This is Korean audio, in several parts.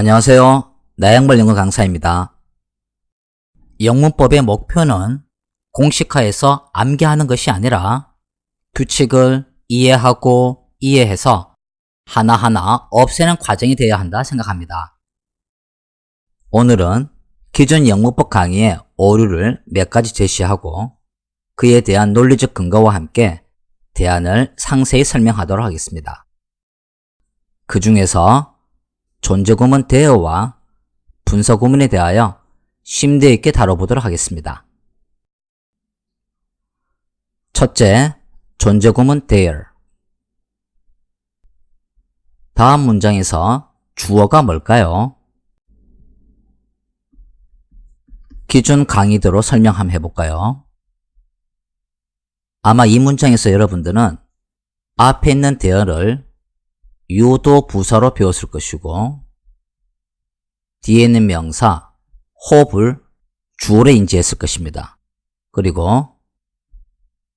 안녕하세요. 나양벌 영어 강사입니다. 영문법의 목표는 공식화해서 암기하는 것이 아니라 규칙을 이해하고 이해해서 하나하나 없애는 과정이 되어야 한다 생각합니다. 오늘은 기존 영문법 강의의 오류를 몇 가지 제시하고 그에 대한 논리적 근거와 함께 대안을 상세히 설명하도록 하겠습니다. 그 중에서 존재구문 대어와 분서구문에 대하여 심도 있게 다뤄보도록 하겠습니다. 첫째, 존재구문 there. 다음 문장에서 주어가 뭘까요? 기존 강의대로 설명 한번 해볼까요? 아마 이 문장에서 여러분들은 앞에 있는 대어를 유도 부사로 배웠을 것이고 뒤에 있는 명사 hope을 주어로 인지했을 것입니다. 그리고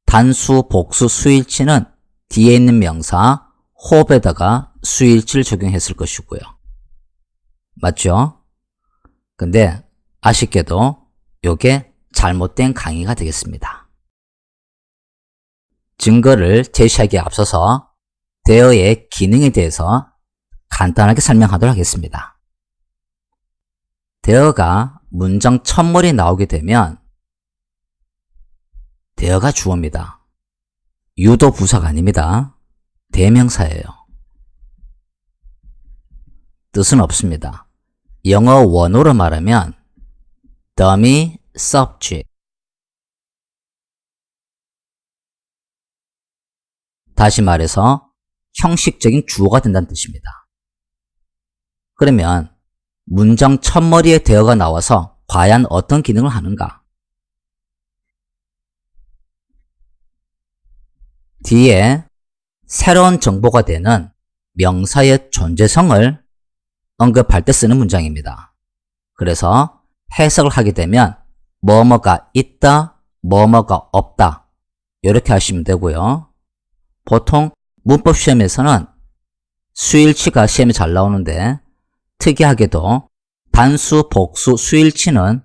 단수, 복수, 수일치는 뒤에 있는 명사 hope에다가 수일치를 적용했을 것이고요. 맞죠? 근데 아쉽게도 이게 잘못된 강의가 되겠습니다. 증거를 제시하기에 앞서서 대어의 기능에 대해서 간단하게 설명하도록 하겠습니다. 대어가 문장 첫머리 나오게 되면 대어가 주어입니다. 유도 부사가 아닙니다. 대명사예요. 뜻은 없습니다. 영어 원어로 말하면 dummy subject 다시 말해서 형식적인 주어가 된다는 뜻입니다. 그러면 문장 첫머리에 대어가 나와서 과연 어떤 기능을 하는가? 뒤에 새로운 정보가 되는 명사의 존재성을 언급할 때 쓰는 문장입니다. 그래서 해석을 하게 되면 뭐뭐가 있다, 뭐뭐가 없다 이렇게 하시면 되고요. 보통 문법 시험에서는 수일치가 시험에 잘 나오는데 특이하게도 단수, 복수, 수일치는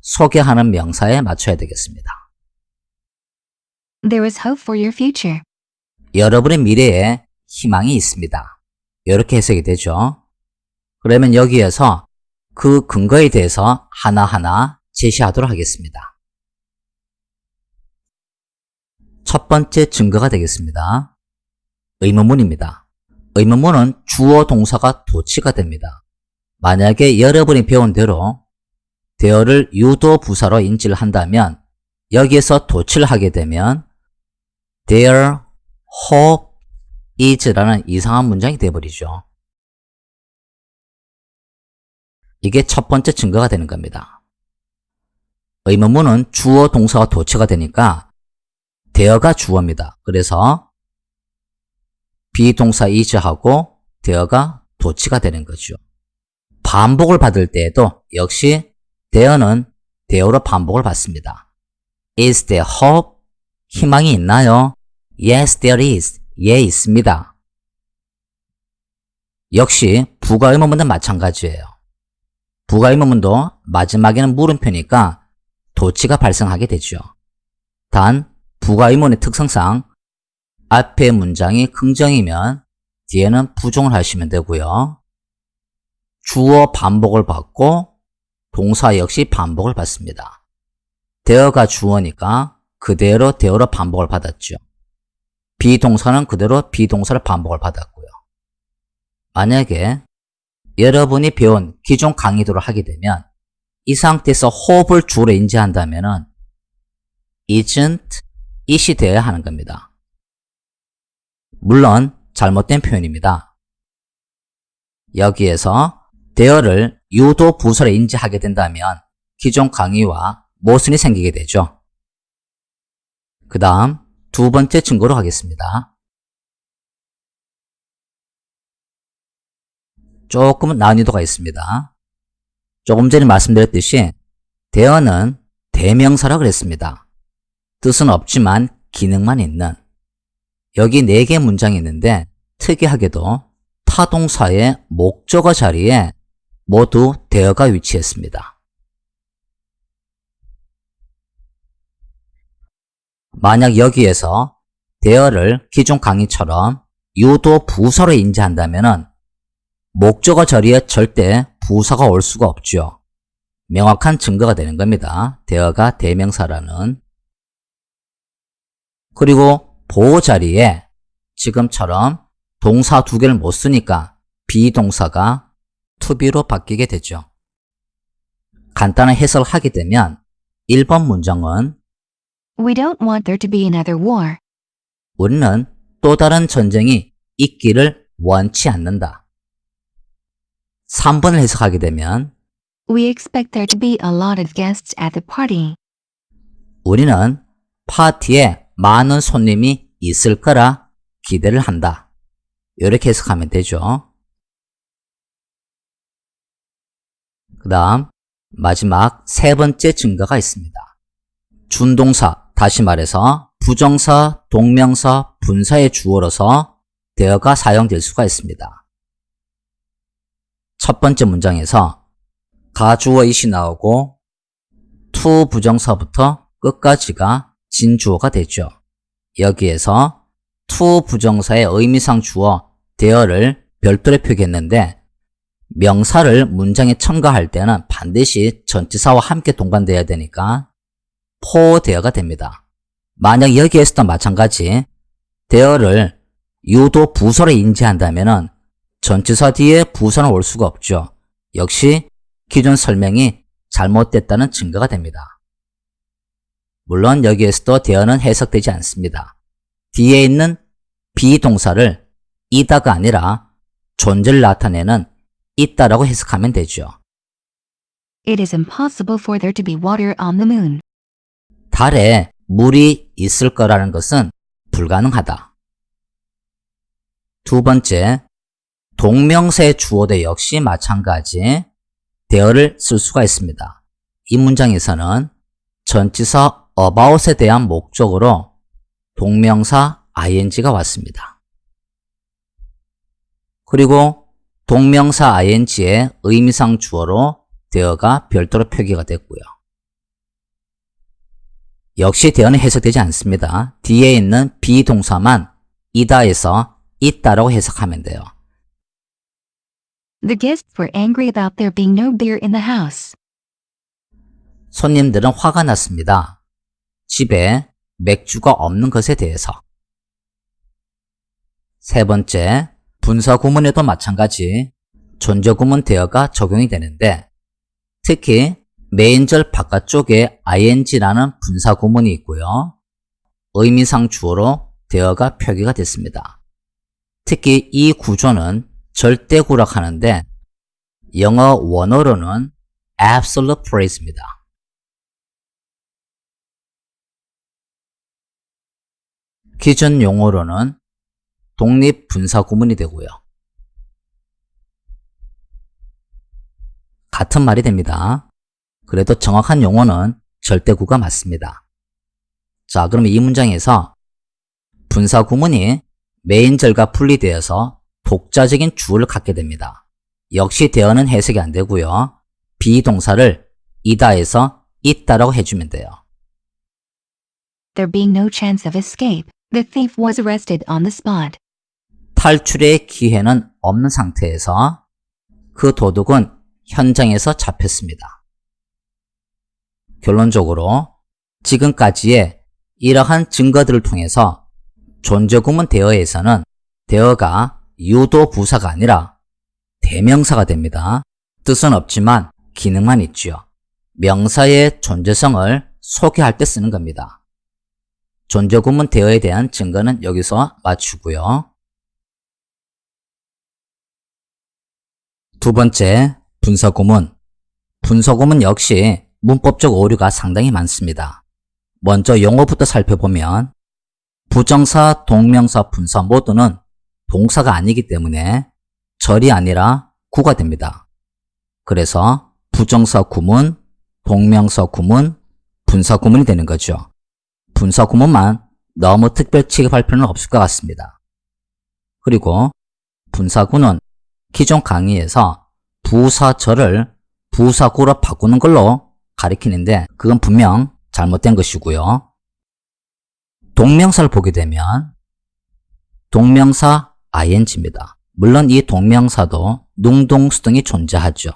소개하는 명사에 맞춰야 되겠습니다. There is hope for your future. 여러분의 미래에 희망이 있습니다. 이렇게 해석이 되죠. 그러면 여기에서 그 근거에 대해서 하나하나 제시하도록 하겠습니다. 첫 번째 증거가 되겠습니다. 의문문입니다. 의문문은 주어 동사가 도치가 됩니다. 만약에 여러분이 배운 대로 대어를 유도 부사로 인지를 한다면 여기에서 도치를 하게 되면 Their hope is라는 이상한 문장이 되어버리죠. 이게 첫 번째 증거가 되는 겁니다. 의문문은 주어 동사가 도치가 되니까 대어가 주어입니다. 그래서 비동사 is하고 대어가 도치가 되는 거죠. 반복을 받을 때에도 역시 대어는 대어로 반복을 받습니다. Is there hope? 희망이 있나요? Yes, there is. 예, 있습니다. 역시 부가 의문문도 마찬가지예요. 부가 의문문도 마지막에는 물음표니까 도치가 발생하게 되죠. 단 부가 의문의 특성상 앞에 문장이 긍정이면 뒤에는 부정을 하시면 되고요. 주어 반복을 받고 동사 역시 반복을 받습니다. 대어가 주어니까 그대로 대어로 반복을 받았죠. 비동사는 그대로 비동사를 반복을 받았고요. 만약에 여러분이 배운 기존 강의도를 하게 되면 이 상태에서 호흡을 주로 인지한다면 isn't, it이 되어야 하는 겁니다. 물론 잘못된 표현입니다. 여기에서 대어를 유도 부서로 인지하게 된다면 기존 강의와 모순이 생기게 되죠. 그 다음 두 번째 증거로 가겠습니다. 조금 난이도가 있습니다. 조금 전에 말씀드렸듯이 대어는 대명사라 그랬습니다. 뜻은 없지만 기능만 있는 여기 네개 문장이 있는데 특이하게도 타동사의 목적어 자리에 모두 대어가 위치했습니다. 만약 여기에서 대어를 기존 강의처럼 유도 부서로 인지한다면 목적어 자리에 절대 부사가 올 수가 없죠. 명확한 증거가 되는 겁니다. 대어가 대명사라는. 그리고 보호 자리에 지금처럼 동사 두 개를 못 쓰니까 비동사가 to-be로 바뀌게 되죠. 간단한 해석을 하게 되면 1번 문장은 We don't want there to be another war. 우리는 또 다른 전쟁이 있기를 원치 않는다. 3번을 해석하게 되면 We expect there to be a lot of guests at the party. 우리는 파티에 많은 손님이 있을 거라 기대를 한다. 이렇게 해석하면 되죠. 그 다음 마지막 세 번째 증거가 있습니다. 준동사, 다시 말해서 부정사, 동명사, 분사의 주어로서 대어가 사용될 수가 있습니다. 첫 번째 문장에서 가주어 이시 나오고 to 부정사부터 끝까지가 진주어가 되죠. 여기에서 to 부정사의 의미상 주어 대어를 별도로 표기했는데 명사를 문장에 첨가할 때는 반드시 전치사와 함께 동반되어야 되니까 포 대어가 됩니다. 만약 여기에서도 마찬가지 대어를 유도 부서로 인지한다면 전치사 뒤에 부서는 올 수가 없죠. 역시 기존 설명이 잘못됐다는 증거가 됩니다. 물론 여기에서도 대어는 해석되지 않습니다. 뒤에 있는 비동사를 이다가 아니라 존재를 나타내는 있다라고 해석하면 되죠. It is impossible for there to be water on the moon. 달에 물이 있을 거라는 것은 불가능하다. 두 번째, 동명사의 주어대 역시 마찬가지 대어를 쓸 수가 있습니다. 이 문장에서는 전치사 about에 대한 목적으로 동명사 ing가 왔습니다. 그리고 동명사 ing의 의미상 주어로 대어가 별도로 표기가 됐고요. 역시 대어는 해석되지 않습니다. 뒤에 있는 비동사만 이다에서 있다라고 해석하면 돼요. The guests were angry about there being no beer in the house. 손님들은 화가 났습니다. 집에 맥주가 없는 것에 대해서. 세 번째, 분사 구문에도 마찬가지 존재 구문 대어가 적용이 되는데 특히 메인절 바깥쪽에 ing라는 분사 구문이 있고요. 의미상 주어로 대어가 표기가 됐습니다. 특히 이 구조는 절대구라고 하는데 영어 원어로는 absolute phrase입니다. 기존 용어로는 독립 분사 구문이 되고요. 같은 말이 됩니다. 그래도 정확한 용어는 절대구가 맞습니다. 자, 그럼 이 문장에서 분사 구문이 메인절과 분리되어서 독자적인 주어를 갖게 됩니다. 역시 대어는 해석이 안 되고요. 비동사를 이다에서 있다라고 해주면 돼요. There being no chance of escape, the thief was arrested on the spot. 탈출의 기회는 없는 상태에서 그 도둑은 현장에서 잡혔습니다. 결론적으로 지금까지의 이러한 증거들을 통해서 존재구문 대어에서는 대어가 유도 부사가 아니라 대명사가 됩니다. 뜻은 없지만 기능만 있지요. 명사의 존재성을 소개할 때 쓰는 겁니다. 존재구문 대어에 대한 증거는 여기서 마치고요. 두 번째, 분서구문. 분서구문 역시 문법적 오류가 상당히 많습니다. 먼저 용어부터 살펴보면 부정사, 동명사, 분사 모두는 동사가 아니기 때문에 절이 아니라 구가 됩니다. 그래서 부정사 구문, 동명사 구문, 분사 구문이 되는 거죠. 분사 구문만 너무 특별 취급할 필요는 없을 것 같습니다. 그리고 분사구는 기존 강의에서 부사절을 부사구로 바꾸는 걸로 가리키는데 그건 분명 잘못된 것이고요. 동명사를 보게 되면 동명사 ing입니다. 물론 이 동명사도 능동 수동이 존재하죠.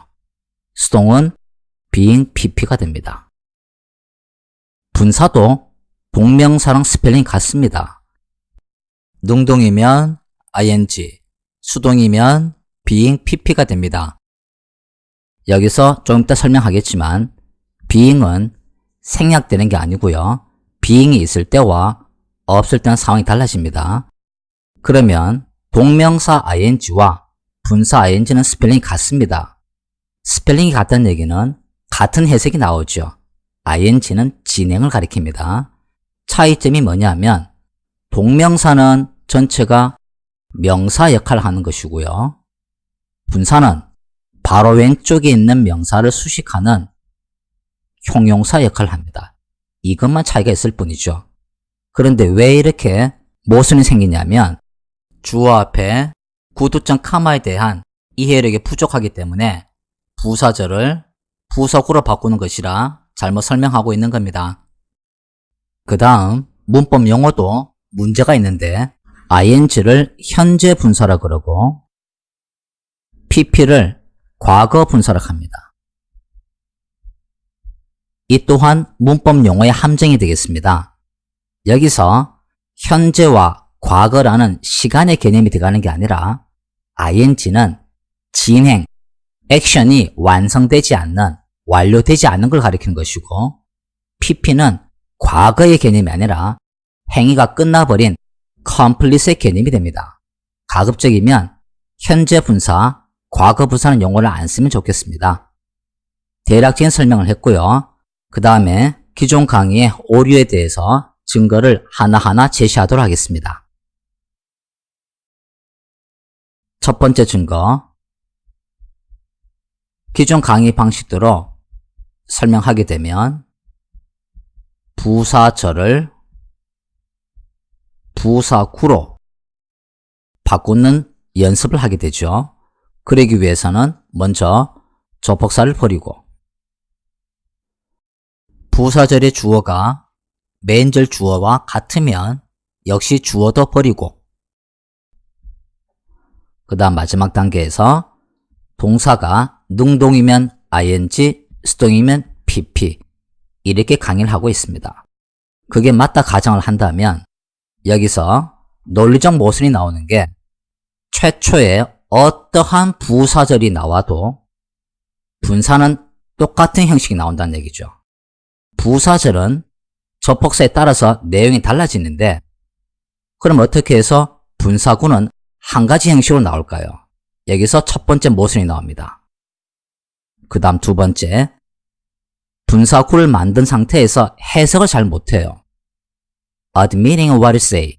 수동은 being pp가 됩니다. 분사도 동명사랑 스펠링이 같습니다. 능동이면 ing, 수동이면 being pp가 됩니다. 여기서 좀 이따 설명하겠지만 being은 생략되는 게 아니고요. being이 있을 때와 없을 때는 상황이 달라집니다. 그러면 동명사 ing와 분사 ing는 스펠링이 같습니다. 스펠링이 같다는 얘기는 같은 해석이 나오죠. ing는 진행을 가리킵니다. 차이점이 뭐냐면 동명사는 전체가 명사 역할을 하는 것이고요. 분사는 바로 왼쪽에 있는 명사를 수식하는 형용사 역할을 합니다. 이것만 차이가 있을 뿐이죠. 그런데 왜 이렇게 모순이 생기냐면 주어 앞에 구두점 카마에 대한 이해력이 부족하기 때문에 부사절을 부석으로 바꾸는 것이라 잘못 설명하고 있는 겁니다. 그 다음 문법 용어도 문제가 있는데 ing를 현재 분사라 그러고 pp를 과거 분사라 합니다. 이 또한 문법 용어의 함정이 되겠습니다. 여기서 현재와 과거라는 시간의 개념이 들어가는 게 아니라 ing는 진행, 액션이 완성되지 않는, 완료되지 않는 걸 가리키는 것이고 pp는 과거의 개념이 아니라 행위가 끝나버린 complete의 개념이 됩니다. 가급적이면 현재 분사, 과거 분사는 용어를 안 쓰면 좋겠습니다. 대략적인 설명을 했고요. 그 다음에 기존 강의의 오류에 대해서 증거를 하나하나 제시하도록 하겠습니다. 첫 번째 증거. 기존 강의 방식대로 설명하게 되면 부사절을 부사구로 바꾸는 연습을 하게 되죠. 그러기 위해서는 먼저 조폭사를 버리고 부사절의 주어가 맨절 주어와 같으면 역시 주어도 버리고 그 다음 마지막 단계에서 동사가 능동이면 ing, 수동이면 pp 이렇게 강의를 하고 있습니다. 그게 맞다 가정을 한다면 여기서 논리적 모순이 나오는 게 최초에 어떠한 부사절이 나와도 분사는 똑같은 형식이 나온다는 얘기죠. 부사절은 접속사에 따라서 내용이 달라지는데 그럼 어떻게 해서 분사구는 한 가지 형식으로 나올까요? 여기서 첫 번째 모순이 나옵니다. 그 다음 두 번째 분사구를 만든 상태에서 해석을 잘 못해요. admitting what you say.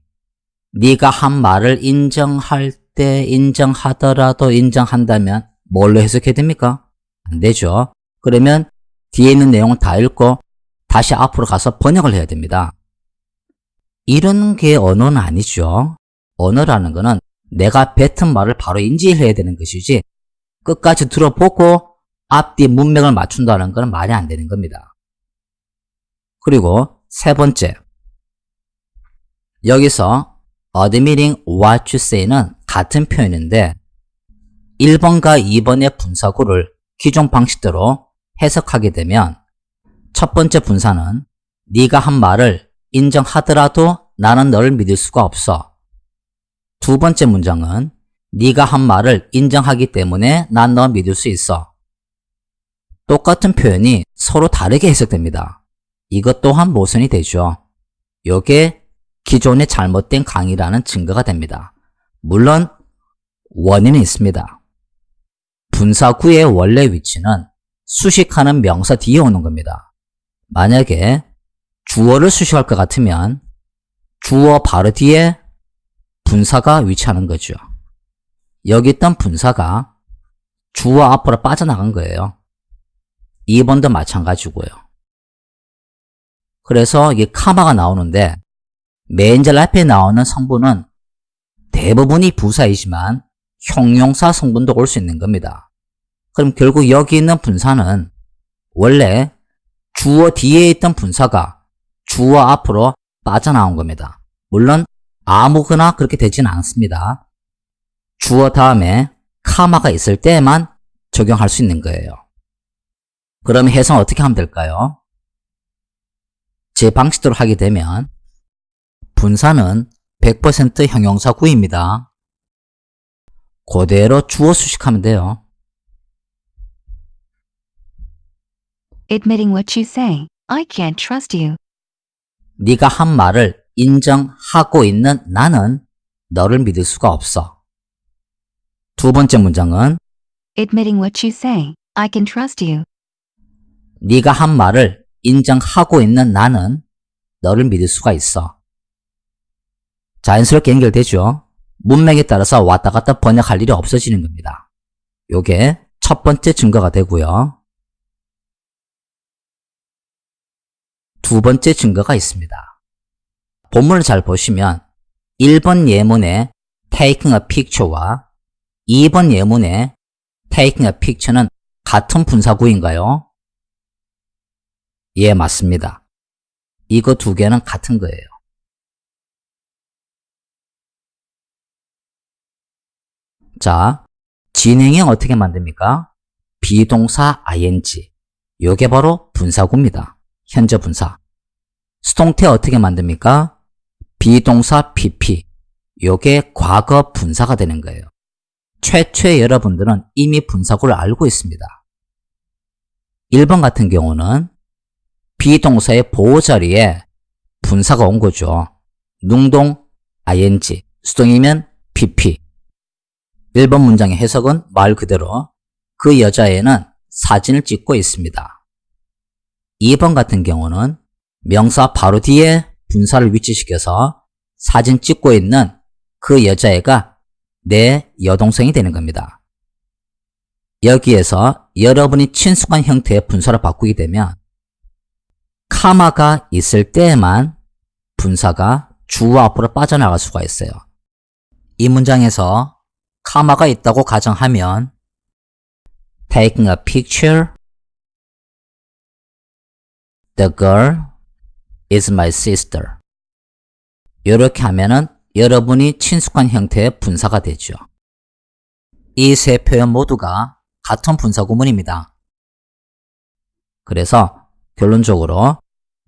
네가 한 말을 인정할 때 인정하더라도 인정한다면 뭘로 해석해야 됩니까? 안 되죠. 그러면 뒤에 있는 내용을 다 읽고 다시 앞으로 가서 번역을 해야 됩니다. 이런 게 언어는 아니죠. 언어라는 거는 내가 뱉은 말을 바로 인지해야 되는 것이지 끝까지 들어보고 앞뒤 문맥을 맞춘다는 건 말이 안 되는 겁니다. 그리고 세 번째 여기서 admitting what you say는 같은 표현인데 1번과 2번의 분사구를 기존 방식대로 해석하게 되면 첫 번째 분사는 네가 한 말을 인정하더라도 나는 너를 믿을 수가 없어. 두 번째 문장은 네가 한 말을 인정하기 때문에 난 너 믿을 수 있어. 똑같은 표현이 서로 다르게 해석됩니다. 이것 또한 모순이 되죠. 요게 기존의 잘못된 강의라는 증거가 됩니다. 물론 원인은 있습니다. 분사구의 원래 위치는 수식하는 명사 뒤에 오는 겁니다. 만약에 주어를 수식할 것 같으면 주어 바로 뒤에 분사가 위치하는 거죠. 여기 있던 분사가 주어 앞으로 빠져나간 거예요. 2번도 마찬가지고요. 그래서 이게 카마가 나오는데 맨 절 앞에 나오는 성분은 대부분이 부사이지만 형용사 성분도 올 수 있는 겁니다. 그럼 결국 여기 있는 분사는 원래 주어 뒤에 있던 분사가 주어 앞으로 빠져나온 겁니다. 물론 아무거나 그렇게 되지는 않습니다. 주어 다음에 카마가 있을 때만 적용할 수 있는 거예요. 그럼 해석 어떻게 하면 될까요? 제 방식대로 하게 되면 분사는 100% 형용사 구입니다. 그대로 주어 수식하면 돼요. Admitting what you say, I can't trust you. 네가 한 말을 인정하고 있는 나는 너를 믿을 수가 없어. 두 번째 문장은 Admitting what you say, I can trust you. 네가 한 말을 인정하고 있는 나는 너를 믿을 수가 있어. 자연스럽게 연결되죠? 문맥에 따라서 왔다 갔다 번역할 일이 없어지는 겁니다. 요게 첫 번째 증거가 되고요. 두 번째 증거가 있습니다. 본문을 잘 보시면 1번 예문의 taking a picture와 2번 예문의 taking a picture는 같은 분사구인가요? 예, 맞습니다. 이거 두 개는 같은 거예요. 자, 진행형 어떻게 만듭니까? 비동사 ing. 요게 바로 분사구입니다. 현재 분사. 수동태 어떻게 만듭니까? 비동사 pp. 요게 과거 분사가 되는 거예요. 최초의 여러분들은 이미 분사구를 알고 있습니다. 1번 같은 경우는 비동사의 보호 자리에 분사가 온 거죠. 능동 ing, 수동이면 pp. 1번 문장의 해석은 말 그대로 그 여자애는 사진을 찍고 있습니다. 2번 같은 경우는 명사 바로 뒤에 분사를 위치시켜서 사진 찍고 있는 그 여자애가 내 여동생이 되는 겁니다. 여기에서 여러분이 친숙한 형태의 분사를 바꾸게 되면 카마가 있을 때에만 분사가 주어 앞으로 빠져나갈 수가 있어요. 이 문장에서 카마가 있다고 가정하면 taking a picture the girl is my sister 이렇게 하면은 여러분이 친숙한 형태의 분사가 되죠. 이 세 표현 모두가 같은 분사 구문입니다. 그래서 결론적으로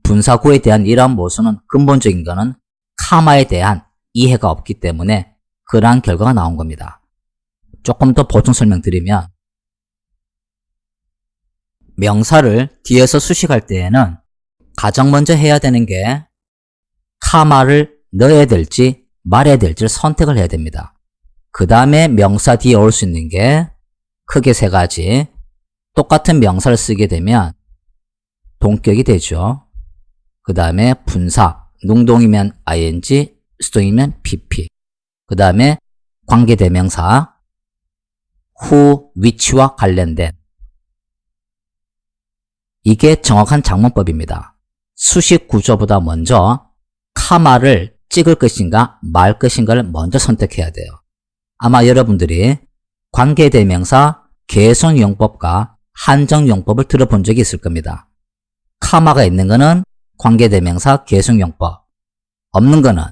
분사구에 대한 이러한 모순은 근본적인 것은 카마에 대한 이해가 없기 때문에 그러한 결과가 나온 겁니다. 조금 더 보충 설명드리면 명사를 뒤에서 수식할 때에는 가장 먼저 해야 되는 게 카마를 넣어야 될지 말해야 될지를 선택을 해야 됩니다. 그 다음에 명사 뒤에 올 수 있는 게 크게 세 가지 똑같은 명사를 쓰게 되면 동격이 되죠. 그 다음에 분사, 능동이면 ing, 수동이면 pp. 그 다음에 관계대명사, who, which와 관련된 이게 정확한 작문법입니다. 수식 구조보다 먼저 카마를 찍을 것인가 말 것인가를 먼저 선택해야 돼요. 아마 여러분들이 관계대명사 개선용법과 한정용법을 들어본 적이 있을 겁니다. 카마가 있는 거는 관계대명사 개성용법, 없는 거는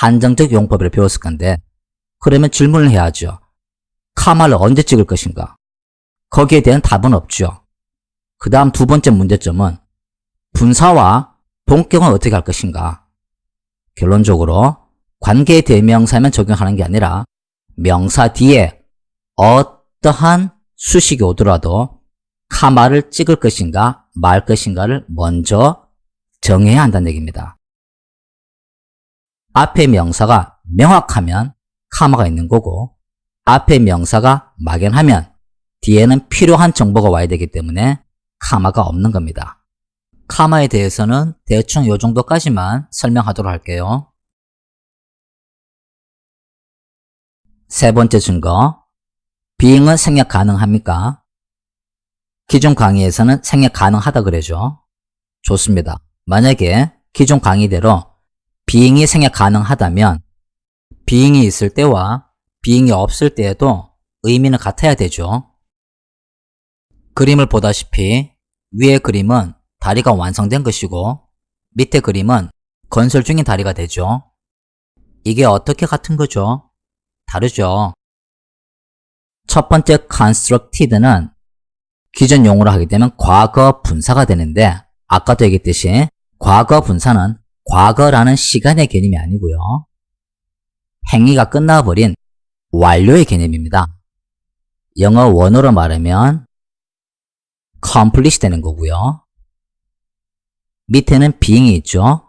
한정적 용법을 배웠을 건데 그러면 질문을 해야죠. 카마를 언제 찍을 것인가? 거기에 대한 답은 없죠. 그 다음 두 번째 문제점은 분사와 동격은 어떻게 할 것인가? 결론적으로 관계 대명사만 적용하는 게 아니라 명사 뒤에 어떠한 수식이 오더라도 카마를 찍을 것인가 말 것인가를 먼저 정해야 한다는 얘기입니다. 앞에 명사가 명확하면 카마가 있는 거고 앞에 명사가 막연하면 뒤에는 필요한 정보가 와야 되기 때문에 카마가 없는 겁니다. 카마에 대해서는 대충 요 정도까지만 설명하도록 할게요. 세 번째 증거. 비행은 생략 가능합니까? 기존 강의에서는 생략 가능하다 그러죠. 좋습니다. 만약에 기존 강의대로 비행이 생략 가능하다면 비행이 있을 때와 비행이 없을 때에도 의미는 같아야 되죠. 그림을 보다시피 위의 그림은 다리가 완성된 것이고 밑에 그림은 건설 중인 다리가 되죠. 이게 어떻게 같은 거죠? 다르죠. 첫 번째 constructed는 기존 용어로 하게 되면 과거 분사가 되는데 아까도 얘기했듯이 과거 분사는 과거라는 시간의 개념이 아니고요. 행위가 끝나버린 완료의 개념입니다. 영어 원어로 말하면 complete 되는 거고요. 밑에는 being이 있죠.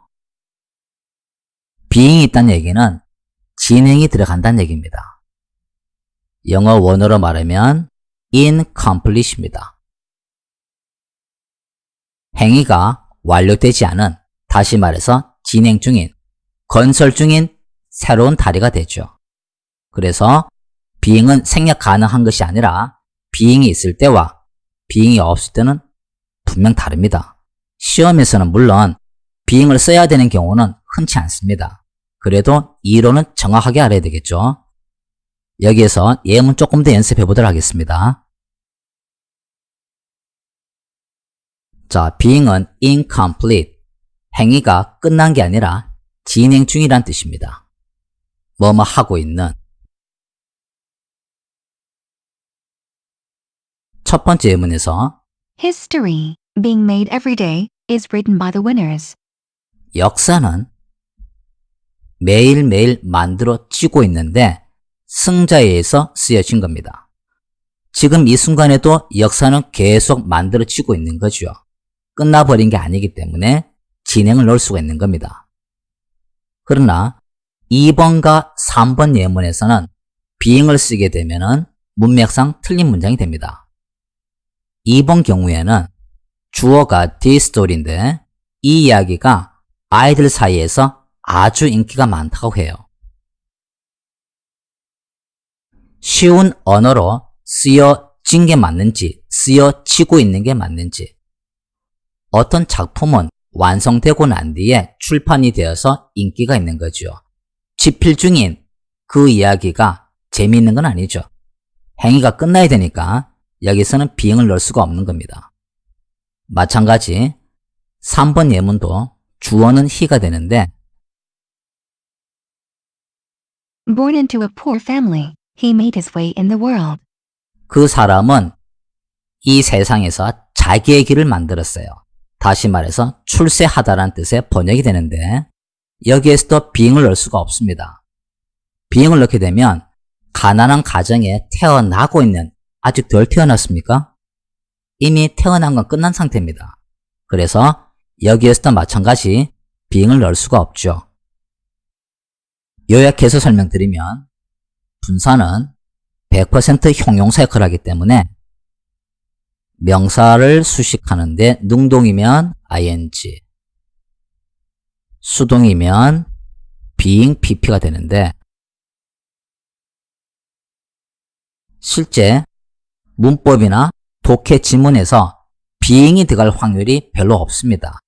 being이 있다는 얘기는 진행이 들어간다는 얘기입니다. 영어 원어로 말하면 incomplete입니다. 행위가 완료되지 않은, 다시 말해서 진행 중인, 건설 중인 새로운 다리가 되죠. 그래서 being은 생략 가능한 것이 아니라 being이 있을 때와 being이 없을 때는 분명 다릅니다. 시험에서는 물론 being을 써야 되는 경우는 흔치 않습니다. 그래도 이론은 정확하게 알아야 되겠죠. 여기에서 예문 조금 더 연습해 보도록 하겠습니다. 자, being은 incomplete, 행위가 끝난 게 아니라 진행 중이란 뜻입니다. 뭐뭐 하고 있는 첫 번째 예문에서 History, being made every day, is written by the winners. 역사는 매일매일 만들어지고 있는데 승자에 의해서 쓰여진 겁니다. 지금 이 순간에도 역사는 계속 만들어지고 있는 거죠. 끝나버린 게 아니기 때문에 진행을 넣을 수가 있는 겁니다. 그러나 2번과 3번 예문에서는 비행을 쓰게 되면 문맥상 틀린 문장이 됩니다. 2번 경우에는 주어가 story인데 이 이야기가 아이들 사이에서 아주 인기가 많다고 해요. 쉬운 언어로 쓰여진 게 맞는지, 쓰여지고 있는 게 맞는지, 어떤 작품은 완성되고 난 뒤에 출판이 되어서 인기가 있는 거죠. 집필 중인 그 이야기가 재미있는 건 아니죠. 행위가 끝나야 되니까 여기서는 비행을 넣을 수가 없는 겁니다. 마찬가지 3번 예문도 주어는 he가 되는데 Born into a poor family, he made his way in the world. 그 사람은 이 세상에서 자기의 길을 만들었어요. 다시 말해서 출세하다라는 뜻의 번역이 되는데 여기에서도 비행을 넣을 수가 없습니다. 비행을 넣게 되면 가난한 가정에 태어나고 있는 아직 덜 태어났습니까? 이미 태어난 건 끝난 상태입니다. 그래서 여기에서도 마찬가지 비행을 넣을 수가 없죠. 요약해서 설명드리면 분사는 100% 형용사 역할을 하기 때문에 명사를 수식하는데 능동이면 ing, 수동이면 being pp가 되는데 실제 문법이나 독해 지문에서 being이 들어갈 확률이 별로 없습니다.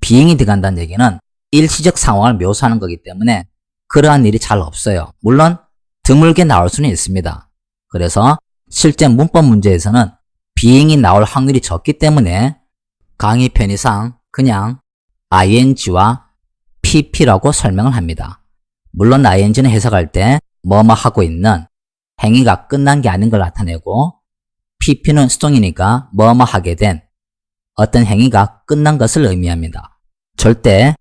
being이 들어간다는 얘기는 일시적 상황을 묘사하는 거기 때문에 그러한 일이 잘 없어요. 물론 드물게 나올 수는 있습니다. 그래서 실제 문법 문제에서는 비행이 나올 확률이 적기 때문에 강의 편의상 그냥 ing와 pp라고 설명을 합니다. 물론 ing는 해석할 때 뭐뭐 하고 있는 행위가 끝난 게 아닌 걸 나타내고 pp는 수동이니까 뭐뭐 하게 된 어떤 행위가 끝난 것을 의미합니다. 절대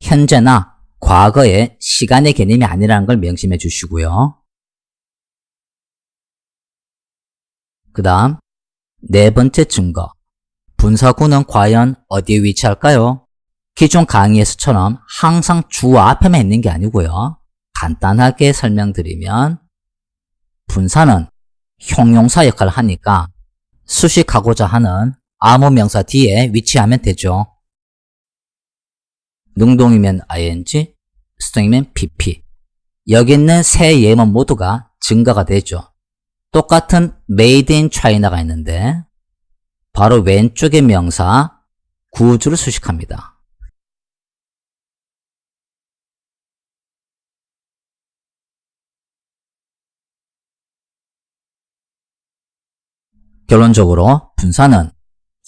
현재나 과거의 시간의 개념이 아니라는 걸 명심해 주시고요. 그 다음 네 번째 증거 분사구는 과연 어디에 위치할까요? 기존 강의에서처럼 항상 주어 앞에만 있는 게 아니고요. 간단하게 설명드리면 분사는 형용사 역할을 하니까 수식하고자 하는 아무 명사 뒤에 위치하면 되죠. 능동이면 ing, 수동이면 pp. 여기 있는 세 예문 모두가 증가가 되죠. 똑같은 made in China가 있는데 바로 왼쪽의 명사 구주를 수식합니다. 결론적으로 분사는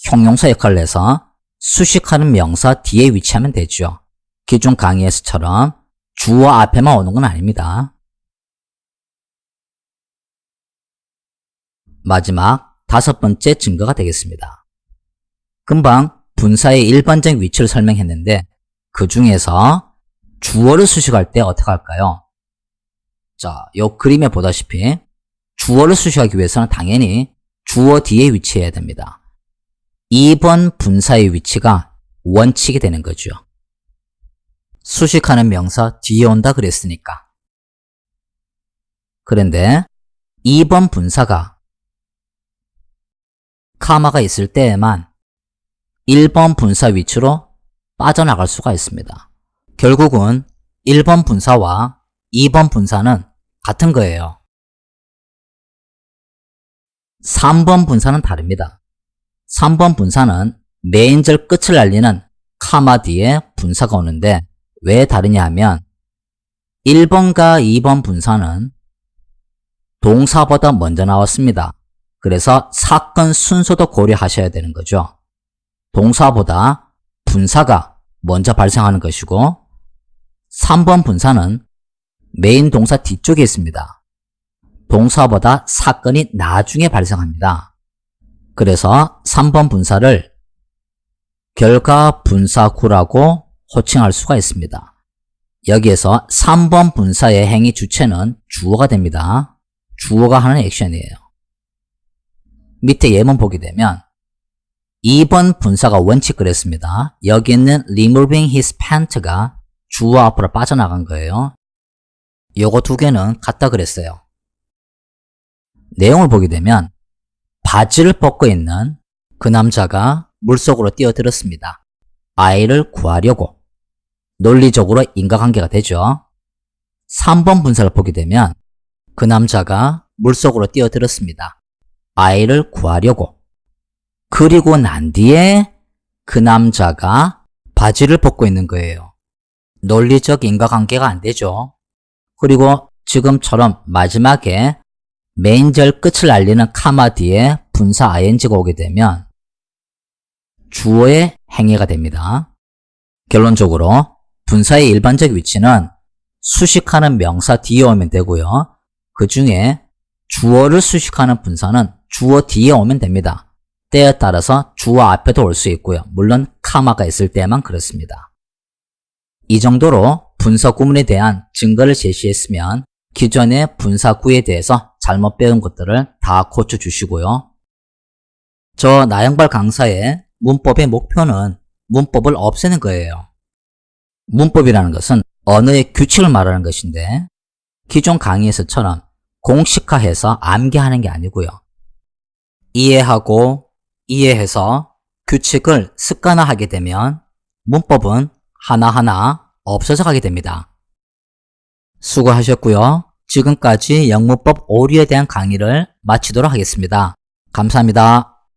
형용사 역할을 해서 수식하는 명사 뒤에 위치하면 되죠. 기존 강의에서처럼 주어 앞에만 오는 건 아닙니다. 마지막 다섯 번째 증거가 되겠습니다. 금방 분사의 일반적 위치를 설명했는데 그 중에서 주어를 수식할 때 어떻게 할까요? 자, 요 그림에 보다시피 주어를 수식하기 위해서는 당연히 주어 뒤에 위치해야 됩니다. 2번 분사의 위치가 원칙이 되는 거죠. 수식하는 명사 뒤에 온다 그랬으니까. 그런데 2번 분사가 카마가 있을 때에만 1번 분사 위치로 빠져나갈 수가 있습니다. 결국은 1번 분사와 2번 분사는 같은 거예요. 3번 분사는 다릅니다. 3번 분사는 메인절 끝을 알리는 카마 뒤에 분사가 오는데 왜 다르냐 하면 1번과 2번 분사는 동사보다 먼저 나왔습니다. 그래서 사건 순서도 고려하셔야 되는 거죠. 동사보다 분사가 먼저 발생하는 것이고 3번 분사는 메인 동사 뒤쪽에 있습니다. 동사보다 사건이 나중에 발생합니다. 그래서 3번 분사를 결과 분사구라고 호칭할 수가 있습니다. 여기에서 3번 분사의 행위 주체는 주어가 됩니다. 주어가 하는 액션이에요. 밑에 예문 보게 되면 2번 분사가 원칙 그랬습니다. 여기 있는 removing his pant가 주어 앞으로 빠져나간 거예요. 요거 두 개는 같다 그랬어요. 내용을 보게 되면 바지를 벗고 있는 그 남자가 물속으로 뛰어들었습니다. 아이를 구하려고 논리적으로 인과관계가 되죠. 3번 분사를 보게 되면 그 남자가 물속으로 뛰어들었습니다. 아이를 구하려고 그리고 난 뒤에 그 남자가 바지를 벗고 있는 거예요. 논리적 인과관계가 안 되죠. 그리고 지금처럼 마지막에 메인절 끝을 알리는 카마 뒤에 분사 ing가 오게 되면 주어의 행위가 됩니다. 결론적으로 분사의 일반적 위치는 수식하는 명사 뒤에 오면 되고요. 그 중에 주어를 수식하는 분사는 주어 뒤에 오면 됩니다. 때에 따라서 주어 앞에도 올 수 있고요. 물론 카마가 있을 때만 그렇습니다. 이 정도로 분사 구문에 대한 증거를 제시했으면 기존의 분사구에 대해서 잘못 배운 것들을 다 고쳐 주시고요. 저 나영발 강사의 문법의 목표는 문법을 없애는 거예요. 문법이라는 것은 언어의 규칙을 말하는 것인데 기존 강의에서처럼 공식화해서 암기하는 게 아니고요. 이해하고 이해해서 규칙을 습관화하게 되면 문법은 하나하나 없어져 가게 됩니다. 수고하셨고요. 지금까지 영문법 오류에 대한 강의를 마치도록 하겠습니다. 감사합니다.